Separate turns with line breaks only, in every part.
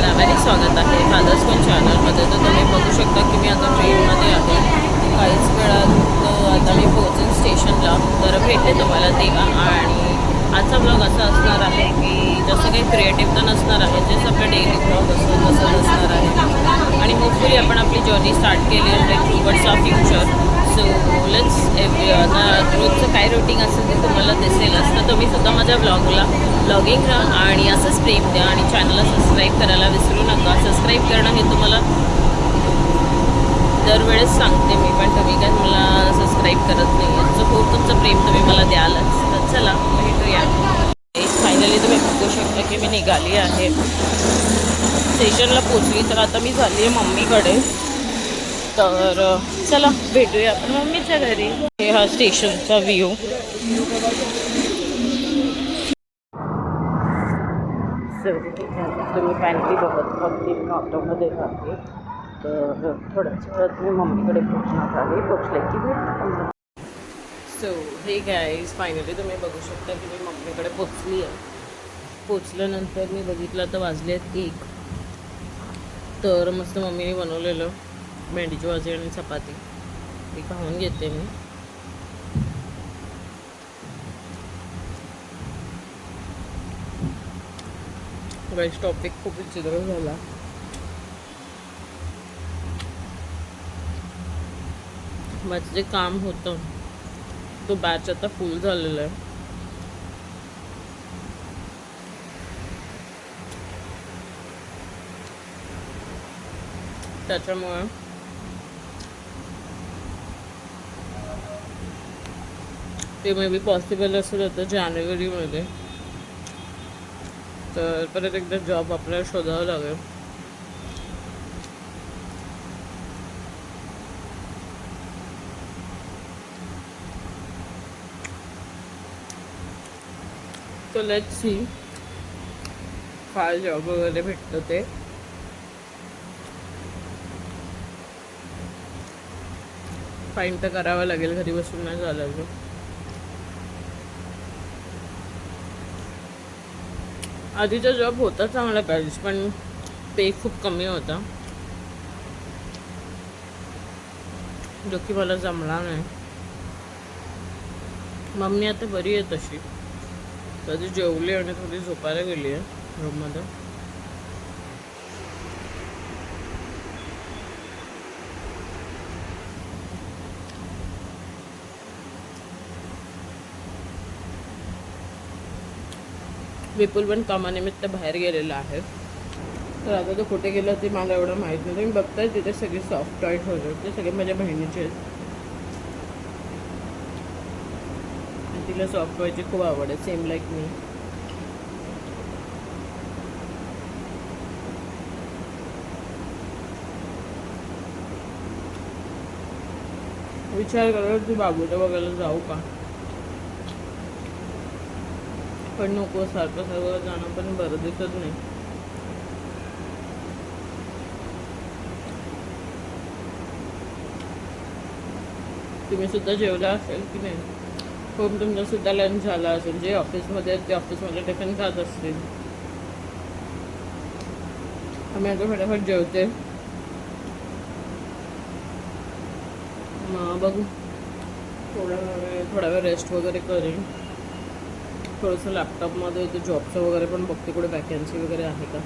सगळ्यांना व्हेरी स्वागत आहे. फादर्स कोण चॅनलमध्ये तर तुम्ही बघू शकता की मी आता ट्रेनमध्ये आहे. काहीच वेळात आता मी पोहोचेन स्टेशनला. तर भेटते तुम्हाला तेव्हा. आणि आजचा ब्लॉग असा असणार आहे की जसं काही क्रिएटिव्ह तर नसणार आहे जेच आपलं डेली ब्लॉग असतो तसं नसणार आहे. आणि होपफुली आपण आपली जर्नी स्टार्ट केली आहे towards of future so let's आता रोजचं काय रुटीन असेल ते तुम्हाला दिसेलच तर तुम्ही सुद्धा माझ्या ब्लॉगला ब्लॉगिंग राहा आणि असंच प्रेम द्या आणि चॅनलला सबस्क्राईब करायला विसरू नका. सबस्क्राईब करणं हे तुम्हाला दरवेळेस सांगते मी पण तुम्ही काय मला सबस्क्राईब करत नाही तुमचं खूप तुमचं प्रेम तुम्ही मला द्यालच. तर चला भेटूया. फायनली तुम्ही बघू शकता की मी निघाली आहे. स्टेशनला पोचली तर आता मी झाली आहे मम्मीकडे. तर चला भेटूया आपण मम्मीच्या घरी. हे हा स्टेशनचा व्ह्यू तुम्ही फायनली बघत अगदी मी ऑटोमध्ये राहते तर थोड्याच वेळात मी मम्मीकडे पोचणार आहे. पोचले की भेट सो हे गाईज फायनली तुम्ही बघू शकता की मी मम्मीकडे पोचली आहे. पोचल्यानंतर मी बघितलं तर वाजले आहेत एक. तर मस्त मम्मीने बनवलेलं. भेंडीची भाजी आणि चपाती. ती खाऊन घेते मी. गाईस टॉपिक खूप विचित्र झाला. माझं जे काम होतं तो बॅच आता फुल झालेला आहे. त्याच्यामुळे ते मे बी पॉसिबल असेल होतं जानेवारीमध्ये. तर परत एकदा जॉब आपल्याला शोधावा लागेल. तो लेट सी फार जॉब वगैरे भेटतं ते. फाईन तर करावं लागेल घरी बसून नाही झालं आधीचा जॉब होता चांगला पाहिजे पण पे खूप कमी होता. जो की मला जमला नाही. मम्मी आता बरी आहे तशी. कधी जेवली आणि थोडी झोपायला गेली आहे रूममध्ये विपुल पण कामानिमित्त बाहेर गेलेला आहे. तर आता तो कुठे गेला ते मला एवढं माहीत नाही तुम्ही बघताय तिथे सगळे सॉफ्ट टॉय ठेवले ते सगळे माझ्या बहिणीचे. आहेत तिला सॉफ्ट टॉयची खूप आवड आहे. सेम लाईक मी विचार करत तू बाबूला बघायला जाऊ का? पण नको सारखं सारखं जाणं पण बरं दिसत नाही. तुम्ही सुद्धा जेवला असेल की नाही? खूप तुमचा सुद्धा लंच झाला असेल. जे ऑफिसमध्ये आहेत ते ऑफिसमध्ये टिफिन खात असतील. आम्ही आता फटाफट जेवते. मग बघू. थोडा वेळ थोडा वेळ रेस्ट वगैरे करेन. थोडंसं लॅपटॉपमध्ये ते जॉबचं वगैरे पण बघते कुठे वॅकन्सी वगैरे आहे का?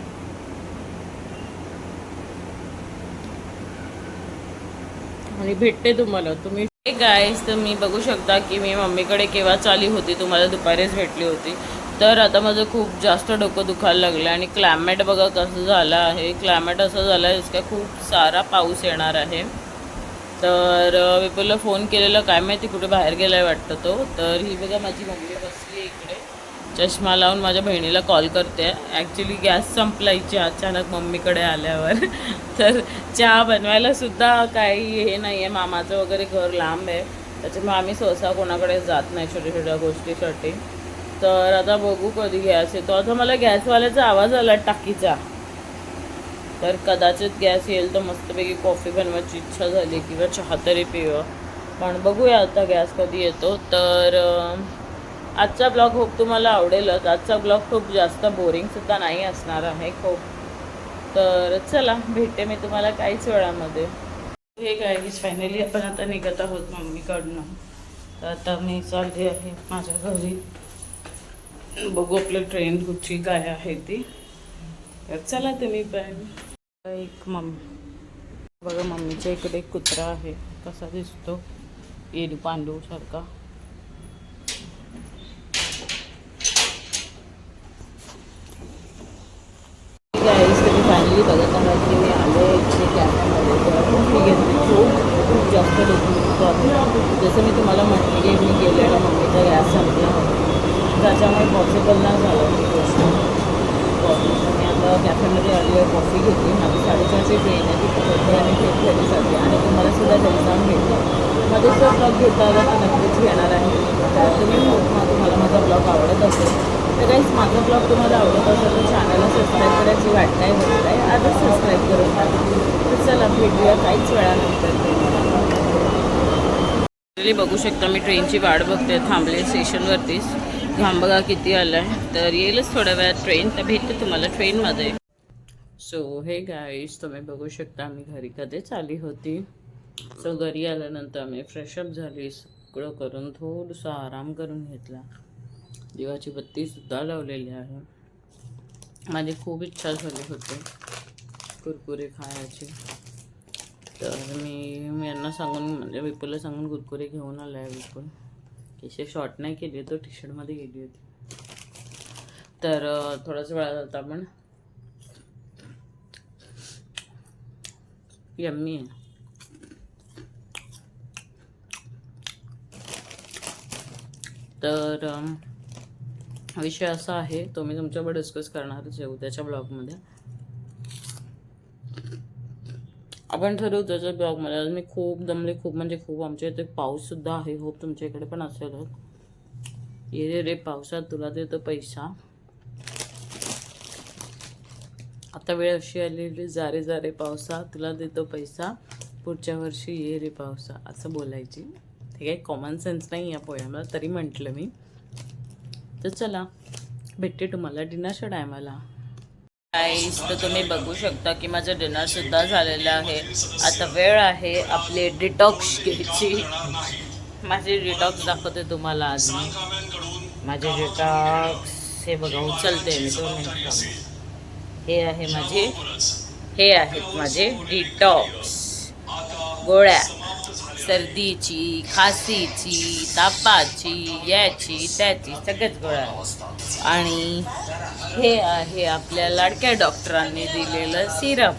आणि भेटते तुम्हाला. तुम्ही गायस तर मी बघू शकता की मी मम्मीकडे केव्हा चाली होती तुम्हाला दुपारीच भेटली होती. तर आता माझं खूप जास्त डोकं दुखायला लागलं आणि क्लायमेट बघा कसं झालं आहे. क्लायमेट असं झालं आहे इसका खूप सारा पाऊस येणार आहे. तर विपुलला फोन केलेला काय माहिती कुठे बाहेर गेलाय वाटतं तो. तर ही बघा माझी मम्मी बसली इकडे. चष्मा लावून माझ्या बहिणीला कॉल करते. ॲक्च्युली गॅस संपलायची. अचानक मम्मीकडे आल्यावर. तर चहा बनवायला सुद्धा काही हे नाही आहे मामाचं वगैरे घर लांब आहे. त्याच्यामुळे आम्ही सहसा कोणाकडे जात नाही छोट्या छोट्या गोष्टीसाठी. तर आता बघू कधी गॅस येतो. आता मला गॅसवाल्याचा आवाज आला टाकीचा. तर कदाचित गॅस येईल तर मस्तपैकी कॉफी बनवायची इच्छा झाली किंवा चहा तरी पिवं. पण बघूया आता गॅस कधी येतो. तर आजचा ब्लॉग होप तुम्हाला आवडेलच. आजचा ब्लॉग खूप जास्त बोरिंगसुद्धा नाही असणार आहे खूप. तर चला भेटते मी तुम्हाला काहीच वेळामध्ये. हे काय फायनली आपण आता निघत आहोत मम्मीकडनं. तर आता मी चालली आहे माझ्या घरी. बघू आपलं ट्रेन कुठची काय आहे ती. तर चला तुम्ही पण. एक मम्मी बघा मम्मीच्या इकडे एक कुत्रा आहे कसा दिसतो. येडू पांडू सारखा गाईज तुम्ही फायनली मी आलो इथे कॅफेमध्ये तर कॉफी घेतली म्हणजे खूप खूप जास्त डोकं जसं मी तुम्हाला म्हटलं की मी गेलेला मम्मीचा गॅस संपला त्याच्यामुळे पॉसिबल नाही झालं ती गोष्ट. मी आता कॅफेमध्ये आली आहे कॉफी घेतली. माझी साडेचारची ट्रेन आहे ती पकडते आणि थेट घरीसाठी आणि तुम्हाला सुद्धा घरी जाऊन भेटते मध्ये जो ब्लॉग घेता आला तर नक्कीच घेणार आहे. तर तुम्ही तुम्हाला माझा ब्लॉग आवडत असेल तर काहीच माझा ब्लॉग तुम्हाला आवडत असेल तर चॅनलला सबस्क्राईब करायची वाट नाही होत आहे. आजच सबस्क्राईब करून तर चला भेटूया काहीच वेळानंतर. Actually बघू शकता मी ट्रेनची वाट बघते. थांबले स्टेशनवरतीच घाम बघा किती आला आहे तर येईलच थोड्या वेळात ट्रेन तर भेटते तुम्हाला ट्रेनमध्ये सो हे गाईज तुम्ही बघू शकता आम्ही घरी कधीच आली होती. सो घरी आल्यानंतर आम्ही फ्रेशअप झाली. सगळं करून थोडंसं आराम करून घेतला. दिवाची बत्तीसुद्धा लावलेली आहे. माझी खूप इच्छा झाली होती कुरकुरे खायची. तर मी मी यांना सांगून म्हणजे विपुलला सांगून कुरकुरे घेऊन आला आहे विपुल. केशे शॉर्ट नाही केली तो टी शर्टमध्ये गेली होती. तर अं, थोडाच वेळा जाता आपण यम्मी आहे. तर विषय असा आहे तो मी तुमच्यावर डिस्कस करणारच आहे उद्याच्या ब्लॉगमध्ये आपण ठरवू त्याच्या ब्लॉगमध्ये आज मी खूप दमले खूप म्हणजे खूप. आमच्या इथे पाऊससुद्धा आहे होप तुमच्या इकडे पण असेलच ये रे रे पावसात तुला देतो पैसा. आता वेळ अशी आलेली जा रे जा रे पावसा तुला देतो पैसा. पुढच्या वर्षी ये रे पावसा असं बोलायची. ते काही कॉमन सेन्स नाही या पोयाला तरी म्हटलं मी. तर चला भेटते तुम्हाला. डिनरच्या टायमाला गाईस तर तुम्ही बघू शकता की माझं डिनर सुद्धा झालेलं आहे. आता वेळ आहे आपले डिटॉक्स घ्यायची. माझे डिटॉक्स दाखवते तुम्हाला आज माझे डिटॉक्स हे बघा उचलते मी दोन मिनिट. हे आहे माझे हे आहेत माझे डिटॉक्स गोळ्या. सर्दीची खासीची तापाची याची त्याची सगळ्याच गोळ्या. आणि हे आहे आपल्या लाडक्या डॉक्टरांनी दिलेलं सिरप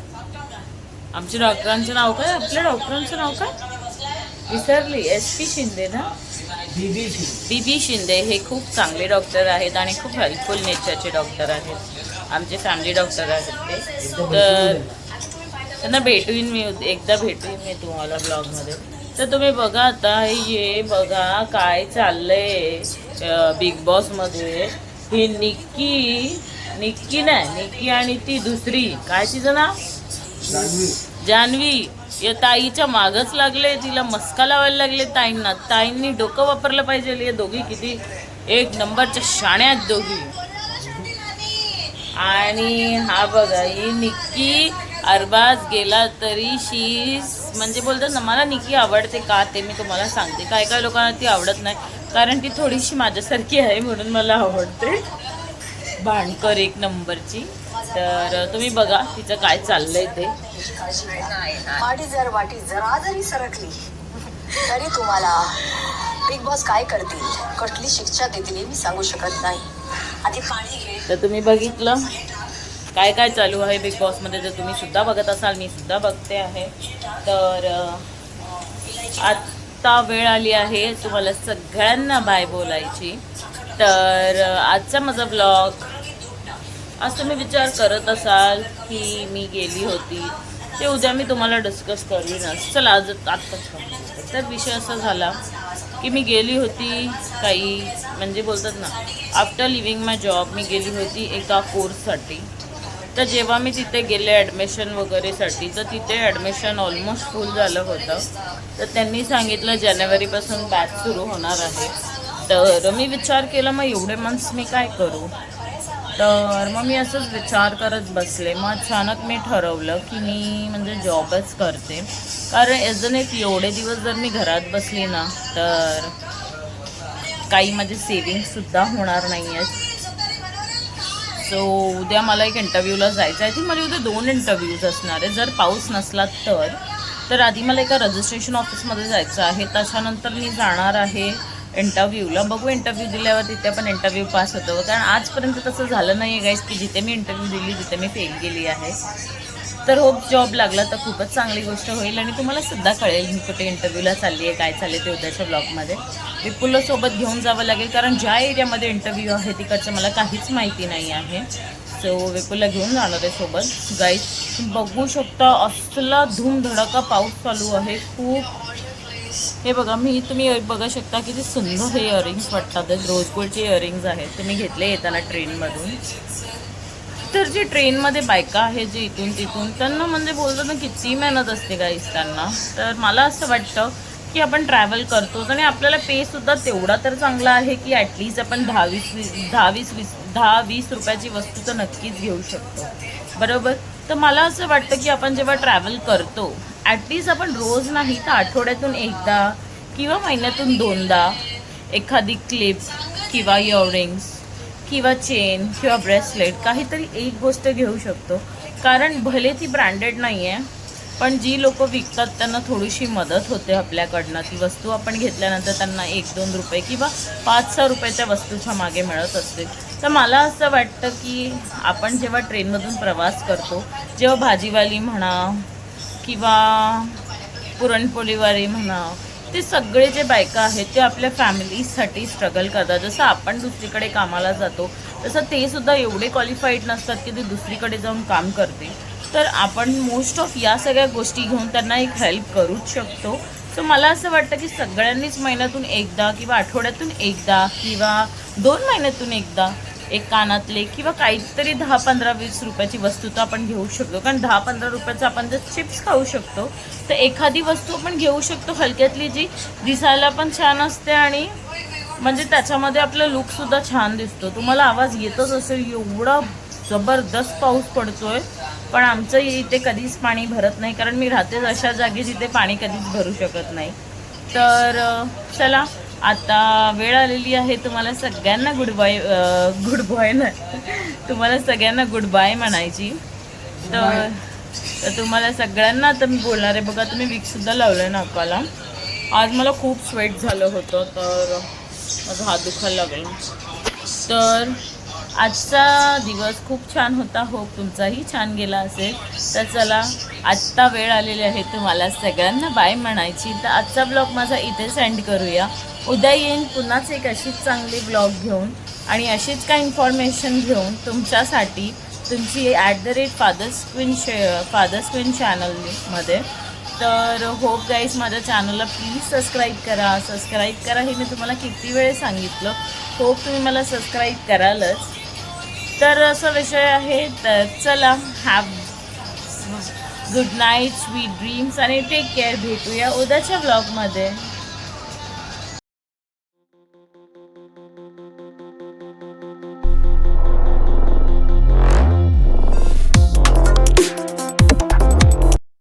आमच्या डॉक्टरांचं नाव काय? आपल्या डॉक्टरांचं नाव काय? विसरली. एस पी शिंदे ना? बी बी शिंदे. हे खूप चांगले डॉक्टर आहेत आणि खूप हेल्पफुल नेचरचे डॉक्टर आहेत. आमचे फॅमिली डॉक्टर आहेत ते. तर त्यांना भेटवीन मी एकदा भेटवीन मी तुम्हाला ब्लॉगमध्ये. तर तुम्ही बघा आता हे बघा काय चाललंय बिग बॉसमध्ये ही निक्की निक्की नाही निक्की आणि ती दुसरी. काय तिचं नाव? जान्हवी. या ताईच्या मागच लागले तिला मस्का लावायला लागले ताईंना. ताईंनी डोकं वापरलं पाहिजे हे दोघी किती? एक नंबरच्या शाण्यात दोघी. आणि हा बघा ही निक्की अरबाज गेला तरी शी म्हणजे बोलतात ना मला निक्की आवडते का ते मी तुम्हाला सांगते. काय काय लोकांना ती आवडत नाही. कारण ती थोडीशी माझ्यासारखी आहे म्हणून मला आवडते. भांडकर एक नंबरची. तर तुम्ही बघा तिचं काय चाललंय ते.
जर वाटी जरा जरी सरकली तरी तुम्हाला बिग बॉस काय करतील? कसली शिक्षा देतील हे मी सांगू शकत नाही. आधी पाणी घे.
तर तुम्ही बघितलं? काय काय चालू आहे बिग बॉसमध्ये जर तुम्ही सुद्धा बघत असाल मी सुद्धा बघते आहे. तर आत्ता वेळ आली आहे तुम्हाला सगळ्यांना बाय बोलायची. तर आजचा माझा ब्लॉग आज तुम्ही विचार करत असाल की मी गेली होती ते उद्या मी तुम्हाला डिस्कस करीनच चला आज आत्ताच तर विषय असा झाला की मी गेली होती काही म्हणजे बोलतात ना आफ्टर लिव्हिंग माय जॉब मी गेली होती एका कोर्ससाठी तर जेव्हा मी तिथे गेले ॲडमिशन वगैरेसाठी तर तिथे ॲडमिशन ऑलमोस्ट फुल झालं होतं. तर त्यांनी सांगितलं जानेवारीपासून बॅच सुरू होणार आहे. तर मी विचार केला मग एवढे मंथ्स मी काय करू? तर मग मी असंच विचार करत बसले. मग अचानक मी ठरवलं की मी म्हणजे जॉबच करते. कारण एज अन एक एवढे दिवस जर मी घरात बसली ना तर काही माझे सेविंगसुद्धा होणार नाही आहेत सो उद्या मला एक इंटरव्ह्यूला जायचं आहे. थिंक मला उद्या दोन इंटरव्ह्यूज असणार आहे. जर पाऊस नसला तर. तर आधी मला एका रजिस्ट्रेशन ऑफिसमध्ये जायचं आहे. त्याच्यानंतर मी जाणार आहे इंटरव्ह्यूला बघू इंटरव्ह्यू दिल्यावर तिथे पण इंटरव्ह्यू पास होतो. कारण आजपर्यंत तसं झालं नाही आहे गाईज की जिथे मी इंटरव्ह्यू दिली तिथे मी फेल गेली आहे. तर होप जॉब लागला तर खूपच चांगली गोष्ट होईल आणि तुम्हाला सुद्धा कळेल मी कुठे इंटरव्ह्यूला चालली आहे काय चालले ते उद्याच्या ब्लॉगमध्ये विपुलला सोबत घेऊन जावं लागेल कारण ज्या एरियामध्ये इंटरव्ह्यू आहे तिकडचं मला काहीच माहिती नाही आहे. सो विपुलला घेऊन जाणार आहे सोबत. गाईज बघू शकता असला धूमधडाका पाऊस चालू आहे. खूप हे बघा मी तुम्ही बघा शकता किती सुंदर हे इयरिंग्स वाटतात. रोज गोल्डचे इयरिंग्स आहेत. ते मी घेतले येताना ट्रेनमधून तर जे ट्रेनमध्ये बायका आहेत जे इथून तिथून त्यांना म्हणजे बोलतात ना किती मेहनत असते काहीच त्यांना. तर मला असं वाटतं की आपण ट्रॅव्हल करतोच आणि आपल्याला पेसुद्धा तेवढा तर चांगला आहे की ॲटलीस्ट आपण दहा वीस वीस दहा वीस वीस दहा वीस रुपयाची वस्तू तर नक्कीच घेऊ शकतो. बरोबर? तर मला असं वाटतं की आपण जेव्हा ट्रॅव्हल करतो ॲटलीस्ट आपण रोज नाही तर आठवड्यातून एकदा किंवा महिन्यातून दोनदा एखादी क्लिप किंवा इयरिंग्स किंवा चेन किंवा ब्रेसलेट काहीतरी एक गोष्ट घेऊ शकतो. कारण भले ती ब्रँडेड नाही आहे पण जी लोक विकतात त्यांना थोडीशी मदत होते आपल्याकडनं. ती वस्तू आपण घेतल्यानंतर त्यांना एक दोन रुपये किंवा पाच सहा रुपयाच्या वस्तूच्या मागे मिळत असते. तर मला असं वाटतं की आपण जेव्हा ट्रेनमधून प्रवास करतो जेव्हा भाजीवाली म्हणा किंवा पुरणपोळीवाली म्हणा ते सगळे जे बायका आहेत ते आपल्या फॅमिलीसाठी स्ट्रगल करतात. जसं आपण दुसरीकडे कामाला जातो तसं ते सुद्धा एवढे क्वालिफाईड नसतात की ते दुसरीकडे जाऊन काम करते तर आपण मोस्ट ऑफ या सगळ्या गोष्टी घेऊन त्यांना एक हेल्प करूच शकतो. सो मला असं वाटतं की सगळ्यांनीच महिन्यातून एकदा किंवा आठवड्यातून एकदा किंवा दोन महिन्यातून एकदा एक कानातले किंवा काहीतरी दहा पंधरा वीस रुपयाची वस्तू तर आपण घेऊ शकतो. कारण दहा पंधरा रुपयाचं आपण जर चिप्स खाऊ शकतो तर एखादी वस्तू आपण घेऊ शकतो. हलक्यातली जी दिसायला पण छान असते आणि म्हणजे त्याच्यामध्ये आपला लुकसुद्धा छान दिसतो. तुम्हाला आवाज येतच असेल एवढा जबरदस्त पाऊस पडतोय. पण आमचं इथे कधीच पाणी भरत नाही कारण मी राहतेच अशा जागी जिथे पाणी कधीच भरू शकत नाही. तर चला आता वेळ आलेली आहे तुम्हाला सगळ्यांना गुड बाय गुड बॉय ना. तुम्हाला सगळ्यांना गुड बाय म्हणायची. तर तर तुम्हाला सगळ्यांना आता मी बोलणार आहे. बघा तुम्ही विकसुद्धा लावलं आहे नाकाला आज मला खूप स्वेट झालं होतं तर माझा हात दुखायला लागला. तर आजचा दिवस खूप छान होता. होप तुमचाही छान गेला असेल. तर चला आत्ता वेळ आलेली आहे तुम्हाला सगळ्यांना. बाय म्हणायची. तर आजचा ब्लॉग माझा इथे सेंड करूया. उद्या येईन पुन्हाच एक अशीच चांगली ब्लॉग घेऊन. आणि अशीच काय इन्फॉर्मेशन घेऊन तुमच्यासाठी तुमची at the rate father's queen शे फादर्स क्वीन चॅनलमध्ये तर होप गाईज माझ्या चॅनलला प्लीज सबस्क्राईब करा. सबस्क्राईब करा हे मी तुम्हाला किती वेळ सांगितलं. होप तुम्ही मला सबस्क्राईब करालच. तर असा विषय आहे तर चला have good night sweet dreams आणि टेक केअर भेटूया उद्याच्या ब्लॉगमध्ये